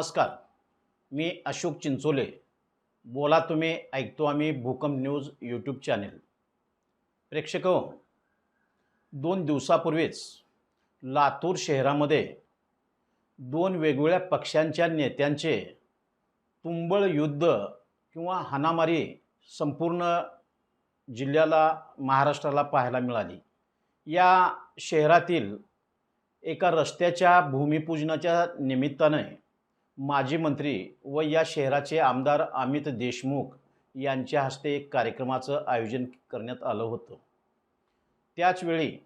नमस्कार. मी अशोक चिंचोले. बोला तुम्ही ऐकतो आम्ही भूकंप न्यूज यूट्यूब चॅनेल प्रेक्षक दोन दिवसापूर्वीच लातूर शहरामध्ये दोन वेगवेगळ्या पक्षांच्या नेत्यांचे तुंबळ युद्ध किंवा हाणामारी संपूर्ण जिल्ह्याला महाराष्ट्राला पाहायला मिळाली. या शहरातील एका रस्त्याच्या भूमिपूजनाच्या निमित्ताने माजी मंत्री व या शहराचे आमदार अमित देशमुख यांच्या हस्ते एक कार्यक्रमाचं आयोजन करण्यात आलं होतं. त्याचवेळी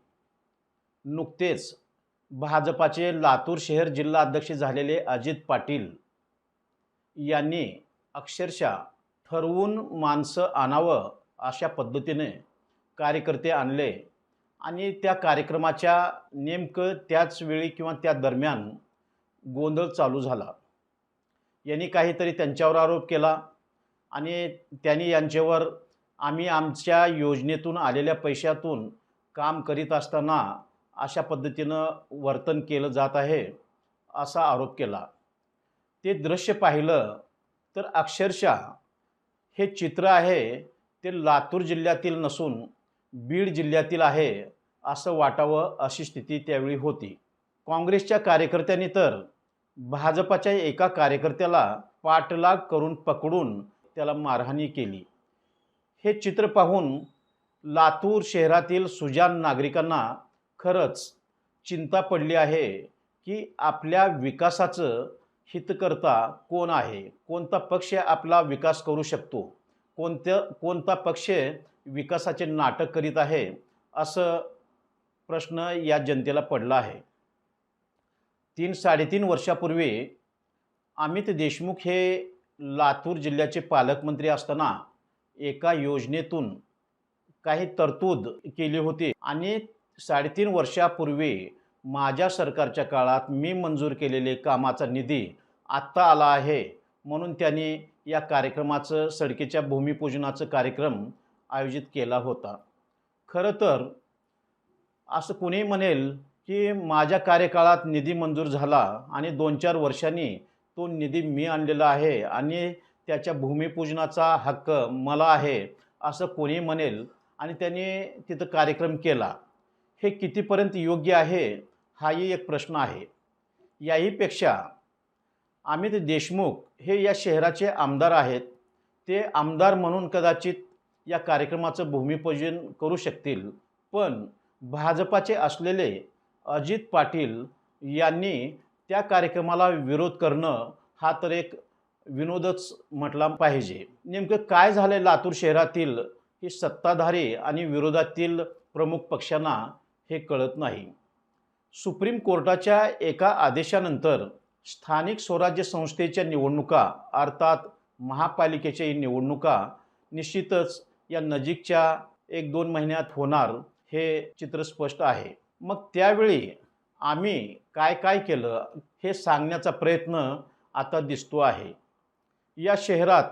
नुकतेच भाजपाचे लातूर शहर जिल्हा अध्यक्ष झालेले अजित पाटील यांनी अक्षरशः ठरवून माणसं आणावं अशा पद्धतीने कार्यकर्ते आणले आणि त्या कार्यक्रमाच्या नेमकं त्याच वेळी किंवा त्या दरम्यान गोंधळ चालू झाला. यांनी काहीतरी त्यांच्यावर आरोप केला आणि त्यांनी यांच्यावर आम्ही आमच्या योजनेतून आलेल्या पैशातून काम करीत असताना अशा पद्धतीनं वर्तन केलं जात आहे असा आरोप केला. ते दृश्य पाहिलं तर अक्षरशः हे चित्र आहे ते लातूर जिल्ह्यातील नसून बीड जिल्ह्यातील आहे असं वाटावं अशी स्थिती त्यावेळी होती. काँग्रेसच्या कार्यकर्त्यांनी तर भाजपाच्या एका कार्यकर्त्याला पाठलाग करून पकडून त्याला मारहाणी केली. हे चित्र पाहून लातूर शहरातील सुजान नागरिकांना खरंच चिंता पडली आहे की आपल्या विकासाचं हितकर्ता कोण आहे? कोणता पक्ष आपला विकास करू शकतो? कोणत्या कोणता पक्ष विकासाचे नाटक करीत आहे? असं प्रश्न या जनतेला पडला आहे. तीन साडेतीन वर्षापूर्वी अमित देशमुख हे लातूर जिल्ह्याचे पालकमंत्री असताना एका योजनेतून काही तरतूद केली होती. आणि साडेतीन वर्षापूर्वी माझ्या सरकारच्या काळात मी मंजूर केलेले कामाचा निधी आत्ता आला आहे. म्हणून त्यांनी या कार्यक्रमाचं सडकेच्या भूमिपूजनाचं कार्यक्रम आयोजित केला होता. खरं तर असं कुणी म्हणेल की माझ्या कार्यकाळात निधी मंजूर झाला आणि दोन चार वर्षांनी तो निधी मी आणलेला आहे आणि त्याच्या भूमिपूजनाचा हक्क मला आहे असं कोणी म्हणेल आणि त्यांनी तिथं कार्यक्रम केला. हे कितीपर्यंत योग्य आहे हाही एक प्रश्न आहे. याहीपेक्षा अमित देशमुख हे या शहराचे आमदार आहेत. ते आमदार म्हणून कदाचित या कार्यक्रमाचं भूमिपूजन करू शकतील. पण भाजपाचे असलेले अजित पाटील यांनी त्या कार्यक्रमाला विरोध करणं हा तर एक विनोदच म्हटला पाहिजे. नेमकं काय झालं लातूर शहरातील ही सत्ताधारी आणि विरोधातील प्रमुख पक्षांना हे कळत नाही. सुप्रीम कोर्टाच्या एका आदेशानंतर स्थानिक स्वराज्य संस्थेच्या निवडणुका अर्थात महापालिकेच्या निवडणुका निश्चितच या नजीकच्या एक दोन महिन्यात होणार हे चित्र स्पष्ट आहे. मग त्यावेळी आम्ही काय काय केलं हे सांगण्याचा प्रयत्न आता दिसतो आहे. या शहरात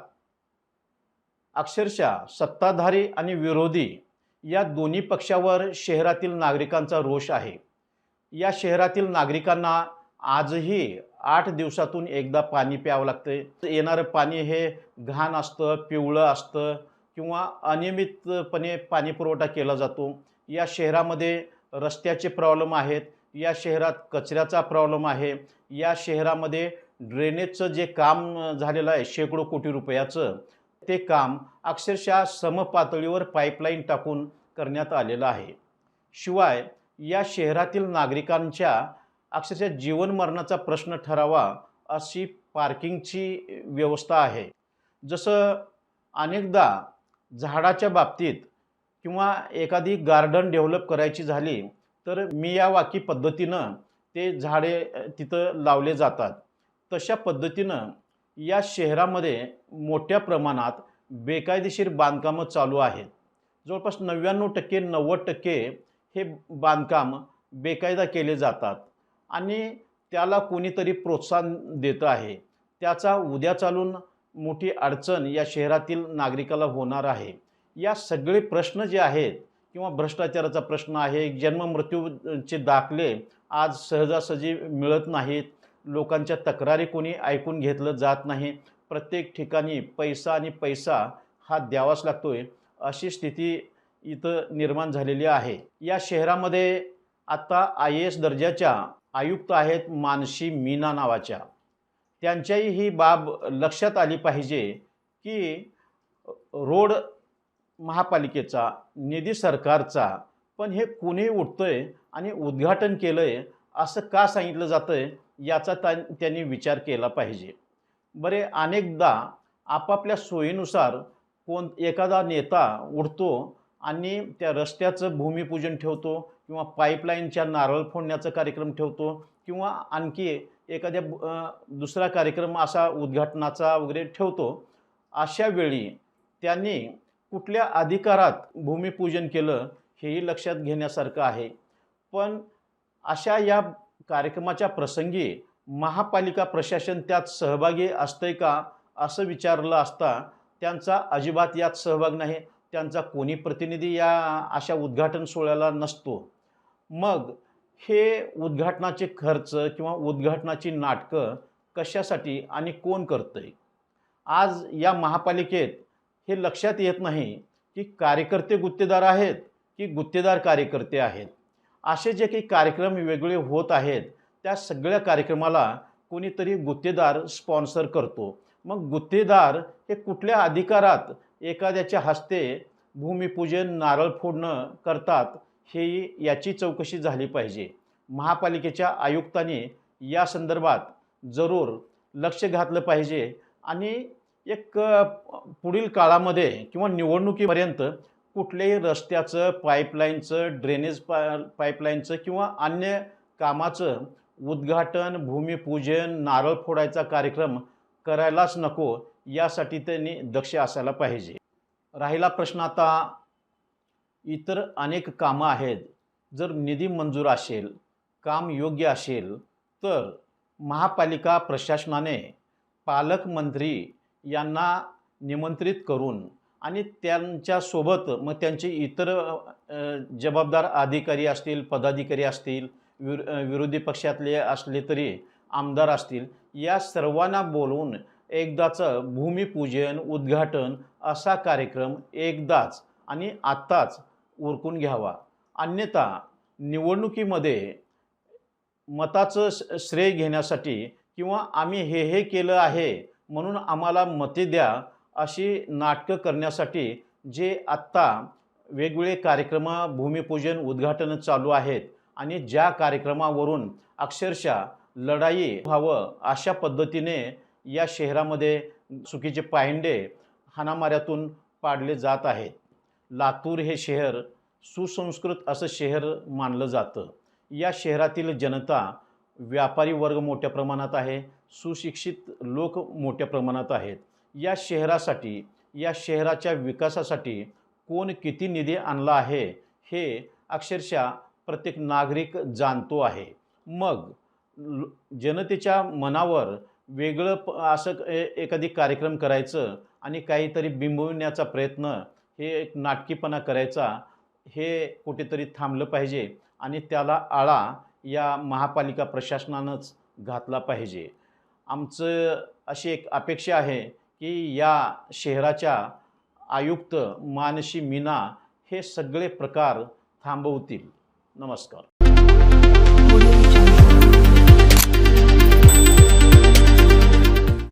अक्षरशः सत्ताधारी आणि विरोधी या दोन्ही पक्षावर शहरातील नागरिकांचा रोष आहे. या शहरातील नागरिकांना आजही आठ दिवसातून एकदा पाणी प्यावं लागतं. येणारं पाणी हे घाण असतं पिवळं असतं किंवा अनियमितपणे पाणी पुरवठा केला जातो. या शहरामध्ये रस्त्याचे प्रॉब्लेम आहेत या शहरात कचऱ्याचा प्रॉब्लेम आहे या शहरामध्ये ड्रेनेजचं जे काम झालेलं आहे शेकडो कोटी रुपयाचं ते काम अक्षरशः समपातळीवर पाईपलाईन टाकून करण्यात आलेलं आहे. शिवाय या शहरातील नागरिकांच्या अक्षरशः जीवनमरणाचा प्रश्न ठरावा अशी पार्किंगची व्यवस्था आहे. जसं अनेकदा झाडाच्या बाबतीत किंवा एखादी गार्डन डेव्हलप करायची झाली तर मियावाकी पद्धतीनं ते झाडे तिथं लावले जातात. तशा पद्धतीनं या शहरामध्ये मोठ्या प्रमाणात बेकायदेशीर बांधकामं चालू आहेत. जवळपास नव्याण्णव टक्के नव्वद टक्के हे बांधकाम बेकायदा केले जातात आणि त्याला कोणीतरी प्रोत्साहन देतं आहे. त्याचा उद्या चालून मोठी अडचण या शहरातील नागरिकाला होणार आहे. या सगळे प्रश्न जे आहेत किंवा भ्रष्टाचाराचा प्रश्न आहे जन्ममृत्यूचे दाखले आज सहजासहजी मिळत नाहीत लोकांच्या तक्रारी कोणी ऐकून घेतलं जात नाही प्रत्येक ठिकाणी पैसा आणि पैसा हा द्यावाच लागतोय अशी स्थिती इथं निर्माण झालेली आहे. या शहरामध्ये आता आय ए एस दर्जाच्या आयुक्त आहेत मानसी मीना नावाच्या. त्यांच्याही ही बाब लक्षात आली पाहिजे की रोड महापालिकेचा निधी सरकारचा पण हे कुणी उठतंय आणि उद्घाटन केलं आहे असं का सांगितलं जातं आहे याचा त्या त्यांनी विचार केला पाहिजे. बरे अनेकदा आपापल्या सोयीनुसार कोण एखादा नेता उठतो आणि त्या रस्त्याचं भूमिपूजन ठेवतो किंवा पाईपलाईनच्या नारळ फोडण्याचा कार्यक्रम ठेवतो किंवा आणखी एखाद्या दुसरा कार्यक्रम असा उद्घाटनाचा वगैरे ठेवतो अशा वेळी त्यांनी कुठल्या अधिकारात भूमिपूजन केलं हेही लक्षात घेण्यासारखं आहे. पण अशा या कार्यक्रमाच्या प्रसंगी महापालिका प्रशासन त्यात सहभागी असतंय का असं विचारलं असता त्यांचा अजिबात यात सहभाग नाही. त्यांचा कोणी प्रतिनिधी या अशा उद्घाटन सोहळ्याला नसतो. मग हे उद्घाटनाचे खर्च किंवा उद्घाटनाची नाटकं कशासाठी आणि कोण करतंय? आज या महापालिकेत हे लक्षात येत नाही की कार्यकर्ते गुत्तेदार आहेत की गुत्तेदार कार्यकर्ते आहेत. असे जे काही कार्यक्रम वेगळे होत आहेत त्या सगळ्या कार्यक्रमाला कोणीतरी गुत्तेदार स्पॉन्सर करतो. मग गुत्तेदार हे कुठल्या अधिकारात एखाद्याच्या हस्ते भूमिपूजन नारळ फोडणं करतात हे याची चौकशी झाली पाहिजे. महापालिकेच्या आयुक्तांनी या संदर्भात जरूर लक्ष घातलं पाहिजे आणि एक पुढील काळामध्ये किंवा निवडणुकीपर्यंत कुठल्याही रस्त्याचं पाईपलाईनचं ड्रेनेज पा पाईपलाईनचं किंवा अन्य कामाचं उद्घाटन भूमिपूजन नारळ फोडायचा कार्यक्रम करायलाच नको यासाठी त्यांनी दक्ष असायला पाहिजे. राहिला प्रश्न आता इतर अनेक कामं आहेत. जर निधी मंजूर असेल काम योग्य असेल तर महापालिका प्रशासनाने पालकमंत्री यांना निमंत्रित करून आणि त्यांच्यासोबत मग त्यांचे इतर जबाबदार अधिकारी असतील पदाधिकारी असतील विर विरोधी पक्षातले असले तरी आमदार असतील या सर्वांना बोलवून एकदाचं भूमिपूजन उद्घाटन असा कार्यक्रम एकदाच आणि आत्ताच उरकून घ्यावा. अन्यथा निवडणुकीमध्ये मताचं श- श्रेय घेण्यासाठी किंवा आम्ही हे हे केलं आहे म्हणून आम्हाला मते द्या अशी नाटकं करण्यासाठी जे आत्ता वेगवेगळे कार्यक्रम भूमिपूजन उद्घाटन चालू आहेत आणि ज्या कार्यक्रमावरून अक्षरशः लढाई व्हावं अशा पद्धतीने या शहरामध्ये चुकीचे पायंडे हाणामाऱ्यातून पाडले जात आहेत. लातूर हे शहर सुसंस्कृत असं शहर मानलं जातं. या शहरातील जनता व्यापारी वर्ग मोठ्या प्रमाणात आहे सुशिक्षित लोक मोठ्या प्रमाणात आहेत. या शहरासाठी या शहराच्या विकासासाठी कोण किती निधी आणला आहे हे अक्षरशः प्रत्येक नागरिक जाणतो आहे. मग ल- जनतेच्या मनावर वेगळं प असं ए एखादी कार्यक्रम करायचं आणि काहीतरी बिंबविण्याचा प्रयत्न हे एक नाटकीपणा करायचा हे कुठेतरी थांबलं पाहिजे आणि त्याला आळा या महापालिका प्रशासनानंच घातला पाहिजे. आमचं अशी एक अपेक्षा आहे की या शहराच्या आयुक्त मानसी मीना हे सगळे प्रकार थांबवतील. नमस्कार.